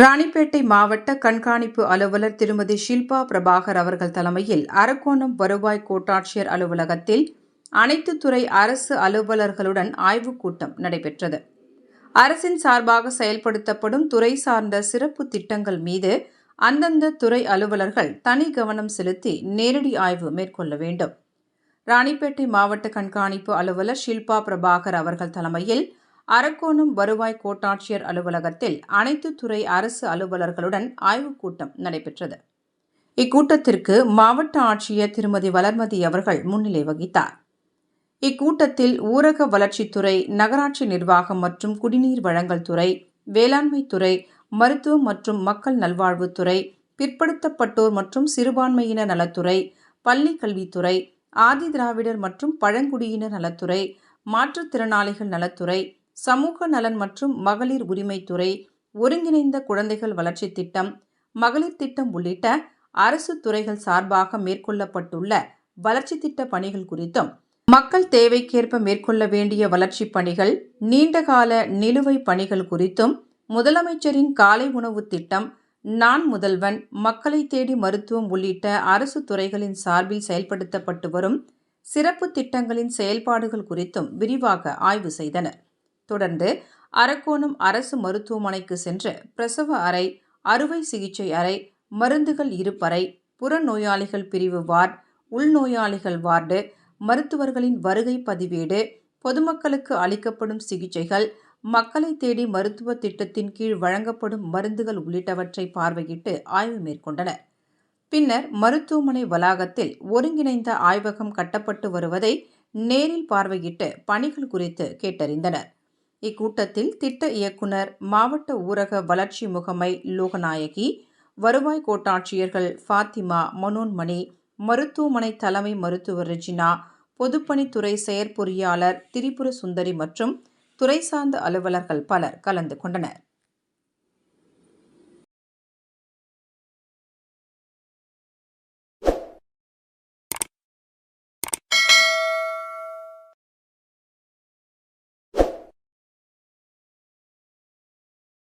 ராணிப்பேட்டை மாவட்ட கண்காணிப்பு அலுவலர் திருமதி ஷில்பா பிரபாகர் அவர்கள் தலைமையில் அரக்கோணம் வருவாய் கோட்டாட்சியர் அலுவலகத்தில் அனைத்து துறை அரசு அலுவலர்களுடன் ஆய்வுக் கூட்டம் நடைபெற்றது. அரசின் சார்பாக செயல்படுத்தப்படும் துறை சார்ந்த சிறப்பு திட்டங்கள் மீது அந்தந்த துறை அலுவலர்கள் தனி கவனம் செலுத்தி நேரடி ஆய்வு மேற்கொள்ள வேண்டும். ராணிப்பேட்டை மாவட்ட கண்காணிப்பு அலுவலர் ஷில்பா பிரபாகர் அவர்கள் தலைமையில் அரக்கோணம் வருவாய் கோட்டாட்சியர் அலுவலகத்தில் அனைத்து துறை அரசு அலுவலர்களுடன் ஆய்வுக் கூட்டம் நடைபெற்றது. இக்கூட்டத்திற்கு மாவட்ட ஆட்சியர் திருமதி வளர்மதி அவர்கள் முன்னிலை வகித்தார். இக்கூட்டத்தில் ஊரக வளர்ச்சித்துறை நகராட்சி நிர்வாகம் மற்றும் குடிநீர் வழங்கல் துறை வேளாண்மை துறை மருத்துவம் மற்றும் மக்கள் நல்வாழ்வுத்துறை பிற்படுத்தப்பட்டோர் மற்றும் சிறுபான்மையினர் நலத்துறை பள்ளி கல்வித்துறை ஆதி திராவிடர் மற்றும் பழங்குடியினர் நலத்துறை மாற்றுத்திறனாளிகள் நலத்துறை சமூக நலன் மற்றும் மகளிர் உரிமைத்துறை ஒருங்கிணைந்த குழந்தைகள் வளர்ச்சி திட்டம் மகளிர் திட்டம் உள்ளிட்ட அரசு துறைகள் சார்பாக மேற்கொள்ளப்பட்டுள்ள வளர்ச்சி திட்ட பணிகள் குறித்தும் மக்கள் தேவைக்கேற்ப மேற்கொள்ள வேண்டிய வளர்ச்சிப் பணிகள் நீண்டகால நிலுவை பணிகள் குறித்தும் முதலமைச்சரின் காலை உணவு திட்டம் நான் முதல்வன் மக்களை தேடி மருத்துவம் உள்ளிட்ட அரசு துறைகளின் சார்பில் செயல்படுத்தப்பட்டு வரும் சிறப்பு திட்டங்களின் செயல்பாடுகள் குறித்தும் விரிவாக ஆய்வு செய்தனர். தொடர்ந்து அரக்கோணம் அரசு மருத்துவமனைக்கு சென்று பிரசவ அறை அறுவை சிகிச்சை அறை மருந்துகள் இருப்பறை புறநோயாளிகள் பிரிவு வார்டு உள்நோயாளிகள் வார்டு மருத்துவர்களின் வருகை பதிவேடு பொதுமக்களுக்கு அளிக்கப்படும் சிகிச்சைகள் மக்களை தேடி மருத்துவ திட்டத்தின் கீழ் வழங்கப்படும் மருந்துகள் உள்ளிட்டவற்றை பார்வையிட்டு ஆய்வு மேற்கொண்டனர். பின்னர் மருத்துவமனை வளாகத்தில் ஒருங்கிணைந்த ஆய்வகம் கட்டப்பட்டு வருவதை நேரில் பார்வையிட்டு பணிகள் குறித்து கேட்டறிந்தனர். இக்கூட்டத்தில் திட்ட இயக்குனர் மாவட்ட ஊரக வளர்ச்சி முகமை லோகநாயகி வருவாய் கோட்டாட்சியர்கள் ஃபாத்திமா மனோன்மணி மருத்துவமனை தலைமை மருத்துவர் ரெஜினா பொதுப்பணித்துறை செயற்பொறியாளர் திரிபுர சுந்தரி மற்றும் துறை சார்ந்த அலுவலர்கள் பலர் கலந்து கொண்டனர்.